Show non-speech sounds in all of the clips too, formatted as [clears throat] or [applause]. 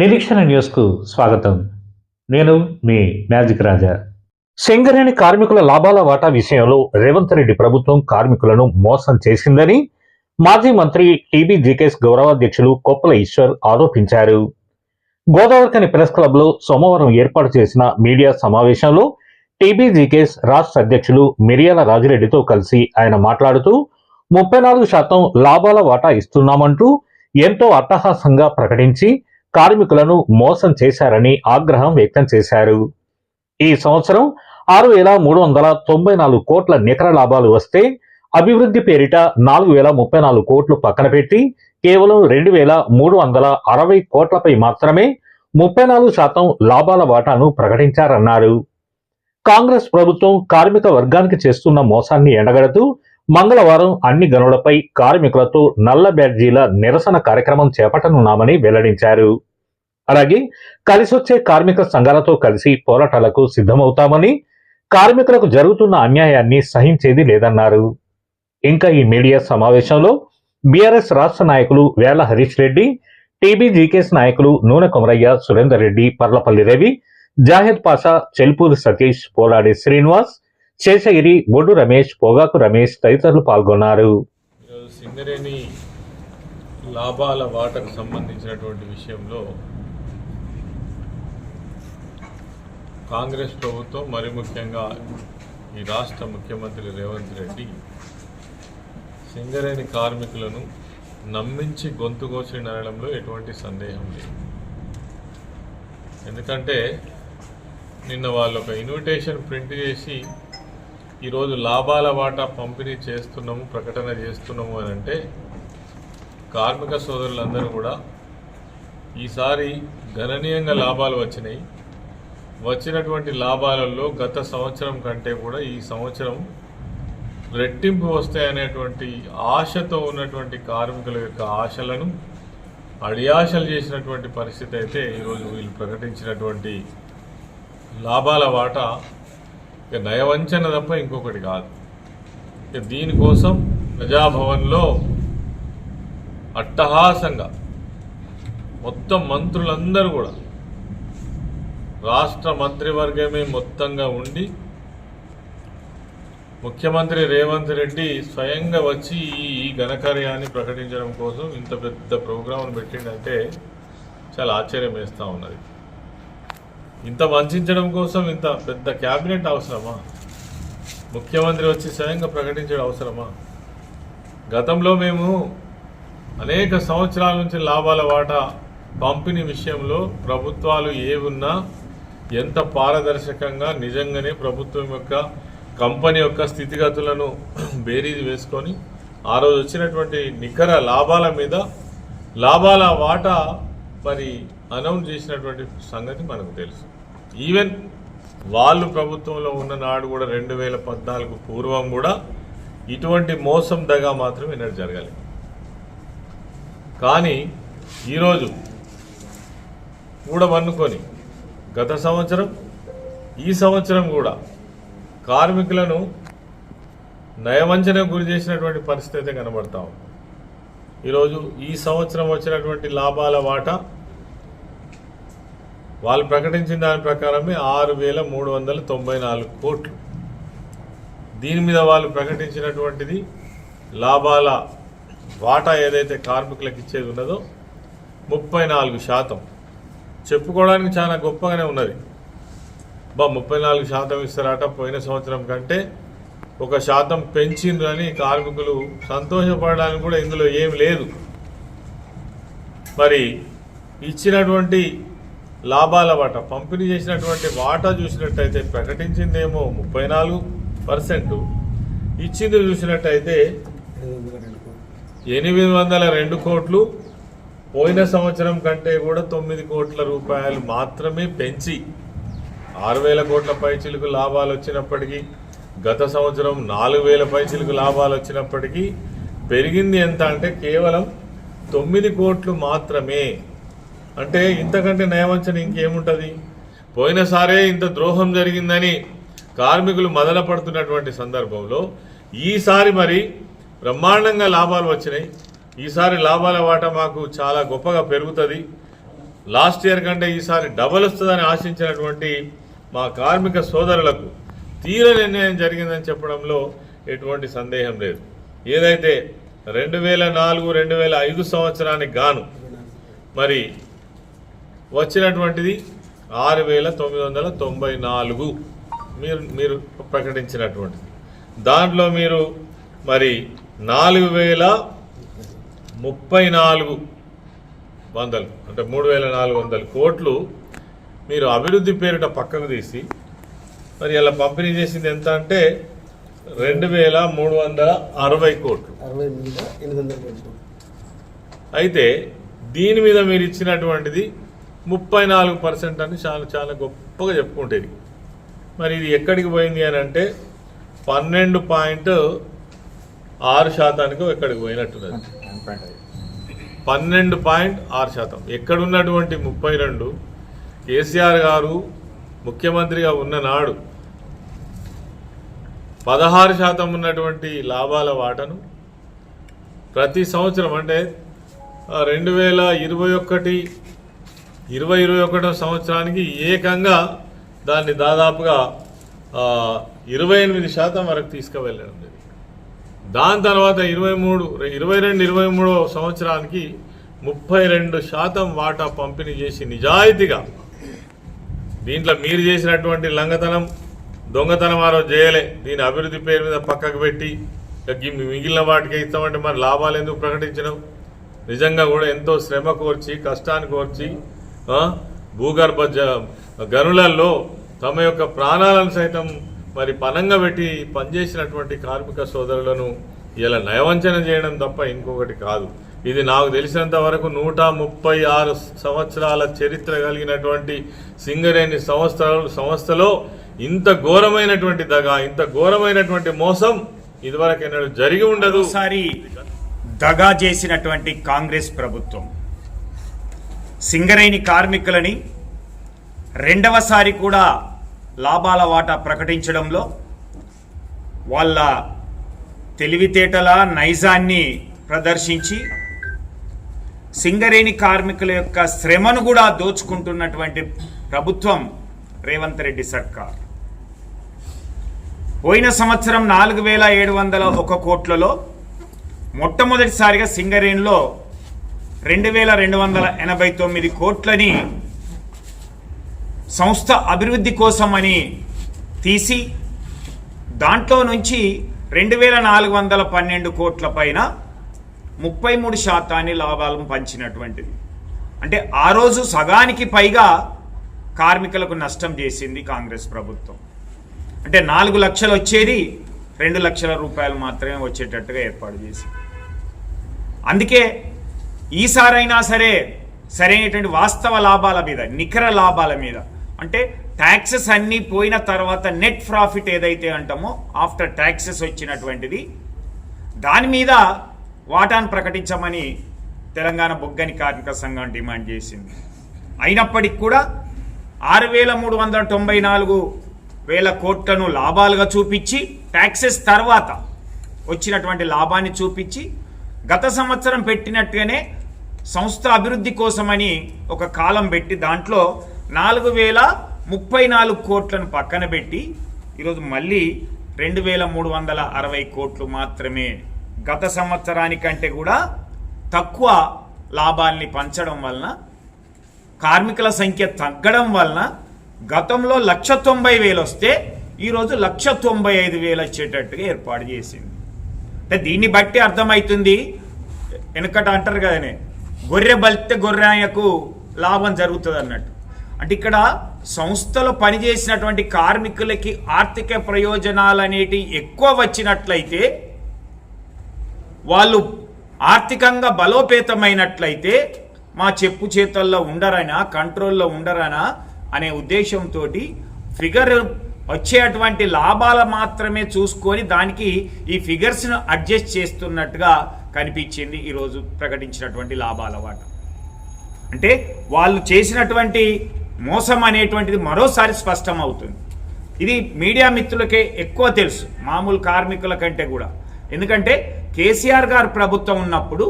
నిరీక్షణ న్యూస్కు స్వాగతం. నేను మీ మ్యాజిక్ రాజా. సింగరేణి కార్మికుల లాభాల వాటా విషయంలో రేవంత్ రెడ్డి ప్రభుత్వం కార్మికులను మోసం చేసిందని మాజీ మంత్రి టీబీ జీకేఎస్ గౌరవాధ్యక్షులు కొప్పల ఈశ్వర్ ఆరోపించారు. గోదావరికని ప్రెస్ క్లబ్లో సోమవారం ఏర్పాటు చేసిన మీడియా సమావేశంలో టీబీ జీకేఎస్ రాష్ట్ర అధ్యక్షులు మిరియాల రాజిరెడ్డితో కలిసి ఆయన మాట్లాడుతూ ముప్పై నాలుగు శాతం లాభాల వాటా ఇస్తున్నామంటూ ఎంతో అట్టహాసంగా ప్రకటించి కార్మికులను మోసం చేశారని ఆగ్రహం వ్యక్తం చేశారు. ఈ సంవత్సరం ఆరు వేల మూడు వందల తొంభై నాలుగు కోట్ల నికర లాభాలు వస్తే అభివృద్ధి పేరిట నాలుగు వేల ముప్పై నాలుగు కోట్లు పక్కన పెట్టి కేవలం రెండు వేల మూడు వందల అరవై కోట్లపై మాత్రమే ముప్పై నాలుగు శాతం లాభాల వాటాను ప్రకటించారన్నారు. కాంగ్రెస్ ప్రభుత్వం కార్మిక వర్గానికి చేస్తున్న మోసాన్ని ఎండగడుతూ మంగళవారం అన్ని గనులపై కార్మికులతో నల్ల బ్యాడ్జీల నిరసన కార్యక్రమం చేపట్టనున్నామని వెల్లడించారు. అలాగే కలిసొచ్చే కార్మిక సంఘాలతో కలిసి పోరాటాలకు సిద్ధమవుతామని కార్మికులకు జరుగుతున్న అన్యాయాన్ని సహించేది లేదన్నారు. ఇంకా ఈ మీడియా సమావేశంలో బీఆర్ఎస్ రాష్ట్ర నాయకులు వేల హరీష్ రెడ్డి టీబీజీకేఎస్ నాయకులు నూనె కొమరయ్య సురేందర్ రెడ్డి పర్లపల్లి రవి జాహిద్ పాషా చెల్పూరి సతీష్ పోలాడి శ్రీనివాస్ శేషగిరి బొడ్డు రమేష్ పొగాకు రమేష్ తదితరులు పాల్గొన్నారు. సింగరేణి లాభాల వాటకు సంబంధించినటువంటి విషయంలో కాంగ్రెస్ ప్రభుత్వం మరి ముఖ్యంగా ఈ రాష్ట్ర ముఖ్యమంత్రి రేవంత్ రెడ్డి సింగరేణి కార్మికులను నమ్మించి గొంతు కోసిన ఎటువంటి సందేహం లేదు. ఎందుకంటే నిన్న వాళ్ళు ఒక ఇన్విటేషన్ ప్రింట్ చేసి ఈరోజు లాభాల వాటా పంపిణీ చేస్తున్నాము ప్రకటన చేస్తున్నాము అని అంటే కార్మిక సోదరులందరూ కూడా ఈసారి గణనీయంగా లాభాలు వచ్చినాయి. వచ్చినటువంటి లాభాలలో గత సంవత్సరం కంటే కూడా ఈ సంవత్సరం రెట్టింపు వస్తాయనేటువంటి ఆశతో ఉన్నటువంటి కార్మికుల యొక్క ఆశలను అడియాశలు చేసినటువంటి పరిస్థితి అయితే ఈరోజు వీళ్ళు ప్రకటించినటువంటి లాభాల వాటా ఇక నయవంచన తప్ప ఇంకొకటి కాదు. ఇక దీనికోసం ప్రజాభవన్లో అట్టహాసంగా మొత్తం మంత్రులందరూ కూడా రాష్ట్ర మంత్రివర్గమే మొత్తంగా ఉండి ముఖ్యమంత్రి రేవంత్ రెడ్డి స్వయంగా వచ్చి ఈ ఘనకార్యాన్ని ప్రకటించడం కోసం ఇంత పెద్ద ప్రోగ్రాం పెట్టిండంటే చాలా ఆశ్చర్యం వేస్తూ ఉన్నది. ఇంత వంచడం కోసం ఇంత పెద్ద క్యాబినెట్ అవసరమా? ముఖ్యమంత్రి వచ్చి స్వయంగా ప్రకటించడం అవసరమా? గతంలో మేము అనేక సంవత్సరాల నుంచి లాభాల వాటా పంపిణీ విషయంలో ప్రభుత్వాలు ఏ ఉన్నా ఎంత పారదర్శకంగా నిజంగానే ప్రభుత్వం యొక్క కంపెనీ యొక్క స్థితిగతులను [clears throat] బేరీజ్ వేసుకొని ఆ రోజు వచ్చినటువంటి నికర లాభాల మీద లాభాల వాటా మరి అనౌన్స్ చేసినటువంటి సంగతి మనకు తెలుసు. ఈవెన్ వాళ్ళు ప్రభుత్వంలో ఉన్న నాడు కూడా రెండు వేల పద్నాలుగు పూర్వం కూడా ఇటువంటి మోసం దగా మాత్రం ఎన్నడూ జరగాలి కానీ ఈరోజు కూడా వన్నుకొని గత సంవత్సరం ఈ సంవత్సరం కూడా కార్మికులను నయవంచనకు గురి చేసినటువంటి పరిస్థితి అయితే కనబడతా ఉంది. ఈరోజు ఈ సంవత్సరం వచ్చినటువంటి లాభాల వాటా వాళ్ళు ప్రకటించిన దాని ప్రకారమే ఆరు వేల మూడు వందల తొంభై నాలుగు కోట్లు. దీని మీద వాళ్ళు ప్రకటించినటువంటిది లాభాల వాటా ఏదైతే కార్మికులకు ఇచ్చేది ఉన్నదో ముప్పై నాలుగు శాతం. చెప్పుకోవడానికి చాలా గొప్పగానే ఉన్నది. బా ముప్పై నాలుగు శాతం ఇస్తారట పోయిన సంవత్సరం కంటే ఒక శాతం పెంచిండ్రని కార్మికులు సంతోషపడడానికి కూడా ఇందులో ఏం లేదు. మరి ఇచ్చినటువంటి లాభాల వాటా. పంపిణీ చేసినటువంటి వాటా చూసినట్టయితే ప్రకటించిందేమో ముప్పై నాలుగు పర్సెంట్. ఇచ్చింది చూసినట్టయితే ఎనిమిది వందల రెండు కోట్లు. పోయిన సంవత్సరం కంటే కూడా తొమ్మిది కోట్ల రూపాయలు మాత్రమే పెంచి ఆరు వేల కోట్ల పైచిలకు లాభాలు వచ్చినప్పటికీ గత సంవత్సరం నాలుగు వేల పైచిలకు లాభాలు వచ్చినప్పటికీ పెరిగింది ఎంత అంటే కేవలం తొమ్మిది కోట్లు మాత్రమే. అంటే ఇంతకంటే నయవంచన ఇంకేముంటుంది? పోయినసారే ఇంత ద్రోహం జరిగిందని కార్మికులు మొదల పడుతున్నటువంటి సందర్భంలో ఈసారి మరి బ్రహ్మాండంగా లాభాలు వచ్చినాయి. ఈసారి లాభాల వాట మాకు చాలా గొప్పగా పెరుగుతుంది. లాస్ట్ ఇయర్ కంటే ఈసారి డబల్ వస్తుందని ఆశించినటువంటి మా కార్మిక సోదరులకు తీర నిర్ణయం జరిగిందని చెప్పడంలో ఎటువంటి సందేహం లేదు. ఏదైతే రెండు వేల నాలుగు రెండు వేల ఐదు సంవత్సరానికి గాను మరి వచ్చినటువంటిది ఆరు వేల తొమ్మిది వందల తొంభై నాలుగు. మీరు మీరు ప్రకటించినటువంటిది. దాంట్లో మీరు మరి నాలుగు వేల ముప్పై నాలుగు వందలు అంటే మూడు వేల నాలుగు వందల కోట్లు మీరు అభివృద్ధి పేరిట పక్కకు తీసి మరి ఇలా పంపిణీ చేసింది ఎంత అంటే రెండు వేల మూడు వందల అరవై కోట్లు. అయితే దీని మీద మీరు ఇచ్చినటువంటిది ముప్పై నాలుగు పర్సెంట్ అని చాలా చాలా గొప్పగా చెప్పుకుంటేది. మరి ఇది ఎక్కడికి పోయింది అని అంటే పన్నెండు పాయింట్ ఆరు శాతానికి ఎక్కడికి పోయినట్టున్నది. పన్నెండు పాయింట్ ఆరు శాతం. ఎక్కడున్నటువంటి ముప్పై రెండు? కేసీఆర్ గారు ముఖ్యమంత్రిగా ఉన్న నాడు పదహారు శాతం ఉన్నటువంటి లాభాల వాటను ప్రతి సంవత్సరం అంటే రెండు వేల ఇరవై ఒకటి ఇరవై ఇరవై ఒకటో సంవత్సరానికి ఏకంగా దాన్ని దాదాపుగా ఇరవై ఎనిమిది శాతం వరకు తీసుకువెళ్ళడం జరిగింది. దాని తర్వాత ఇరవై మూడు ఇరవై రెండు ఇరవై మూడో సంవత్సరానికి ముప్పై రెండు శాతం వాటా పంపిణీ చేసి నిజాయితీగా దీంట్లో మీరు చేసినటువంటి లంగతనం దొంగతనం ఆరో చేయలే. దీని అభివృద్ధి పేరు మీద పక్కకు పెట్టి మిగిలిన వాటికి ఇస్తామంటే మరి లాభాలు ఎందుకు ప్రకటించడం నిజంగా కూడా ఎంతో శ్రమ కోర్చి కష్టాన్ని కోర్చి భూగర్భ జ గనులలో తమ యొక్క ప్రాణాలను సైతం మరి పనంగా పెట్టి పనిచేసినటువంటి కార్మిక సోదరులను ఇలా నయవంచన చేయడం తప్ప ఇంకొకటి కాదు. ఇది నాకు తెలిసినంత వరకు నూట ముప్పై ఆరు సంవత్సరాల చరిత్ర కలిగినటువంటి సింగరేణి సంస్థ సంస్థలో ఇంత ఘోరమైనటువంటి దగా ఇంత ఘోరమైనటువంటి మోసం ఇదివరకు జరిగి ఉండదు. సారి దగా చేసినటువంటి కాంగ్రెస్ ప్రభుత్వం సింగరేణి కార్మికులని రెండవసారి కూడా లాభాల వాటా ప్రకటించడంలో వాళ్ళ తెలివితేటల నైజాన్ని ప్రదర్శించి సింగరేణి కార్మికుల యొక్క శ్రమను కూడా దోచుకుంటున్నటువంటి ప్రభుత్వం రేవంత్ రెడ్డి సర్కార్. పోయిన సంవత్సరం నాలుగు వేల ఏడు వందల ఒక కోట్లలో మొట్టమొదటిసారిగా సింగరేణిలో రెండు వేల రెండు వందల ఎనభై తొమ్మిది కోట్లని సంస్థ అభివృద్ధి కోసమని తీసి దాంట్లో నుంచి రెండు వేల నాలుగు వందల పన్నెండు కోట్ల పైన ముప్పై మూడు శాతాన్ని లాభాలను పంచినటువంటిది. అంటే ఆ రోజు సగానికి పైగా కార్మికులకు నష్టం చేసింది కాంగ్రెస్ ప్రభుత్వం. అంటే నాలుగు లక్షలు వచ్చేది రెండు లక్షల రూపాయలు మాత్రమే వచ్చేటట్టుగా ఏర్పాటు చేసింది. అందుకే ఈసారైనా సరే సరైనటువంటి వాస్తవ లాభాల మీద నికర లాభాల మీద అంటే ట్యాక్సెస్ అన్నీ పోయిన తర్వాత నెట్ ప్రాఫిట్ ఏదైతే అంటామో ఆఫ్టర్ ట్యాక్సెస్ వచ్చినటువంటిది దాని మీద వాటాను ప్రకటించమని తెలంగాణ బొగ్గని కార్మిక సంఘం డిమాండ్ చేసింది. అయినప్పటికీ కూడా ఆరు వేల మూడు వందల తొంభై నాలుగు వేల కోట్లను లాభాలుగా చూపించి ట్యాక్సెస్ తర్వాత వచ్చినటువంటి లాభాన్ని చూపించి గత సంవత్సరం పెట్టినట్టుగానే సంస్థ అభివృద్ధి కోసమని ఒక కాలం పెట్టి దాంట్లో నాలుగు వేల ముప్పై నాలుగు కోట్లను పక్కన పెట్టి ఈరోజు మళ్ళీ రెండు వేల మూడు వందల అరవై కోట్లు మాత్రమే గత సంవత్సరానికంటే కూడా తక్కువ లాభాల్ని పంచడం వలన కార్మికుల సంఖ్య తగ్గడం వలన గతంలో లక్ష తొంభై వేలు వస్తే ఈరోజు లక్ష తొంభై ఐదు వేలు వచ్చేటట్టుగా ఏర్పాటు చేసింది. అంటే దీన్ని బట్టి అర్థమవుతుంది. వెనుకట అంటారు కదనే గొర్రె బలితే గొర్రెకు లాభం జరుగుతుంది అన్నట్టు అంటే ఇక్కడ సంస్థలో పనిచేసినటువంటి కార్మికులకి ఆర్థిక ప్రయోజనాలు అనేటివి ఎక్కువ వచ్చినట్లయితే వాళ్ళు ఆర్థికంగా బలోపేతమైనట్లయితే మా చెప్పు చేతల్లో ఉండరనా కంట్రోల్లో ఉండరనా అనే ఉద్దేశంతో ఫిగర్ వచ్చేటువంటి లాభాలు మాత్రమే చూసుకొని దానికి ఈ ఫిగర్స్ను అడ్జస్ట్ చేస్తున్నట్టుగా కనిపించింది ఈరోజు ప్రకటించినటువంటి లాభాల వాట. అంటే వాళ్ళు చేసినటువంటి మోసం అనేటువంటిది మరోసారి స్పష్టం అవుతుంది ఇది మీడియా మిత్రులకే ఎక్కువ తెలుసు మామూలు కార్మికుల కంటే కూడా. ఎందుకంటే కేసీఆర్ గారు ప్రభుత్వం ఉన్నప్పుడు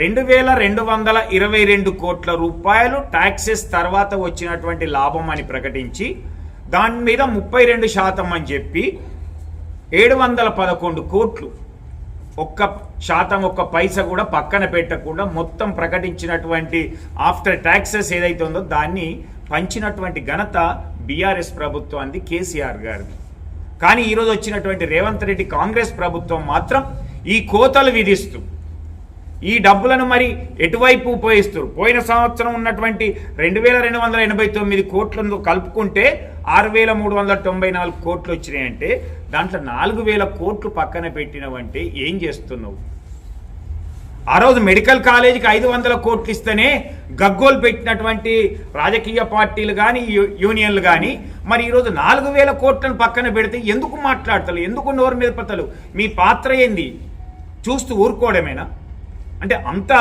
రెండు వేల రెండు వందల ఇరవై రెండు కోట్ల రూపాయలు ట్యాక్సెస్ తర్వాత వచ్చినటువంటి లాభం అని ప్రకటించి దాని మీద ముప్పై రెండు శాతం అని చెప్పి ఏడు వందల పదకొండు కోట్లు ఒక్క శాతం ఒక్క పైస కూడా పక్కన పెట్టకుండా మొత్తం ప్రకటించినటువంటి ఆఫ్టర్ ట్యాక్సెస్ ఏదైతే ఉందో దాన్ని పంచినటువంటి ఘనత బీఆర్ఎస్ ప్రభుత్వానికి కేసీఆర్ గారిది. కానీ ఈరోజు వచ్చినటువంటి రేవంత్ రెడ్డి కాంగ్రెస్ ప్రభుత్వం మాత్రం ఈ కోతలు విధిస్తూ ఈ డబ్బులను మరి ఎటువైపు ఉపయోగిస్తారు పోయిన సంవత్సరం ఉన్నటువంటి రెండు వేల రెండు వందల ఎనభై తొమ్మిది కోట్లను కలుపుకుంటే ఆరు వేల మూడు వందల తొంభై నాలుగు కోట్లు వచ్చినాయంటే దాంట్లో నాలుగు వేల కోట్లు పక్కన పెట్టినవంటే ఏం చేస్తున్నావు? ఆ రోజు మెడికల్ కాలేజీకి ఐదు వందల కోట్లు ఇస్తేనే గగ్గోలు పెట్టినటువంటి రాజకీయ పార్టీలు కానీ యూనియన్లు కానీ మరి ఈరోజు నాలుగు వేల కోట్లను పక్కన పెడితే ఎందుకు మాట్లాడతలు? ఎందుకు నోరు మీద మీ పాత్ర ఏంది? చూస్తూ ఊరుకోవడమేనా? అంటే అంత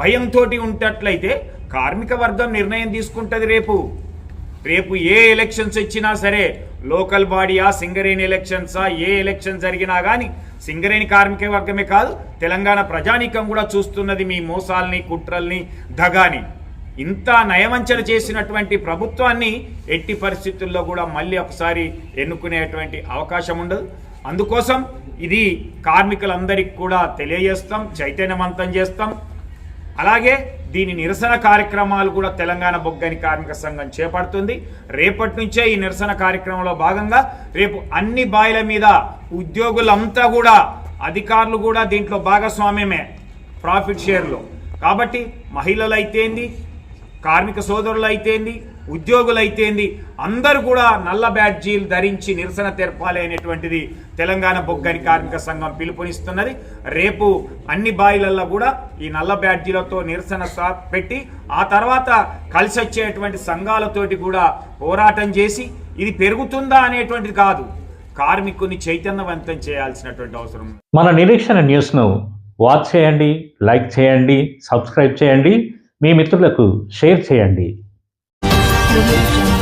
భయంతో ఉంటట్లయితే కార్మిక వర్గం నిర్ణయం తీసుకుంటుంది రేపు. రేపు ఏ ఎలక్షన్స్ వచ్చినా సరే లోకల్ బాడీయా సింగరేణి ఎలక్షన్సా ఏ ఎలక్షన్ జరిగినా కానీ సింగరేణి కార్మిక వర్గమే కాదు తెలంగాణ ప్రజానీకం కూడా చూస్తున్నది మీ మోసాల్ని కుట్రల్ని దగాని. ఇంత నయవంచన చేసినటువంటి ప్రభుత్వాన్ని ఎట్టి పరిస్థితుల్లో కూడా మళ్ళీ ఒకసారి ఎన్నుకునేటువంటి అవకాశం ఉండదు. అందుకోసం ఇది కార్మికులందరికీ కూడా తెలియజేస్తాం చైతన్యవంతం చేస్తాం. అలాగే దీని నిరసన కార్యక్రమాలు కూడా తెలంగాణ బొగ్గని కార్మిక సంఘం చేపడుతుంది. రేపటి నుంచే ఈ నిరసన కార్యక్రమంలో భాగంగా రేపు అన్ని బాయిల మీద ఉద్యోగులంతా కూడా అధికారులు కూడా దీంట్లో భాగస్వామ్యమే ప్రాఫిట్ షేర్లో. కాబట్టి మహిళలు అయితేంది కార్మిక సోదరులు అయితేంది ఉద్యోగులైతేంది అందరూ కూడా నల్ల బ్యాడ్జీలు ధరించి నిరసన తెరపాలి అనేటువంటిది తెలంగాణ బొగ్గని కార్మిక సంఘం పిలుపునిస్తున్నది. రేపు అన్ని బాయిలల్లో కూడా ఈ నల్ల బ్యాడ్జీలతో నిరసన పెట్టి ఆ తర్వాత కలిసి వచ్చేటువంటి సంఘాలతోటి కూడా పోరాటం చేసి ఇది పెరుగుతుందా అనేటువంటిది కాదు. కార్మికుని చైతన్యవంతం చేయాల్సినటువంటి అవసరం. మన నిరీక్షణ న్యూస్ను వాచ్ చేయండి లైక్ చేయండి సబ్స్క్రైబ్ చేయండి. మీ మిత్రులకు షేర్ చేయండి. Revolution.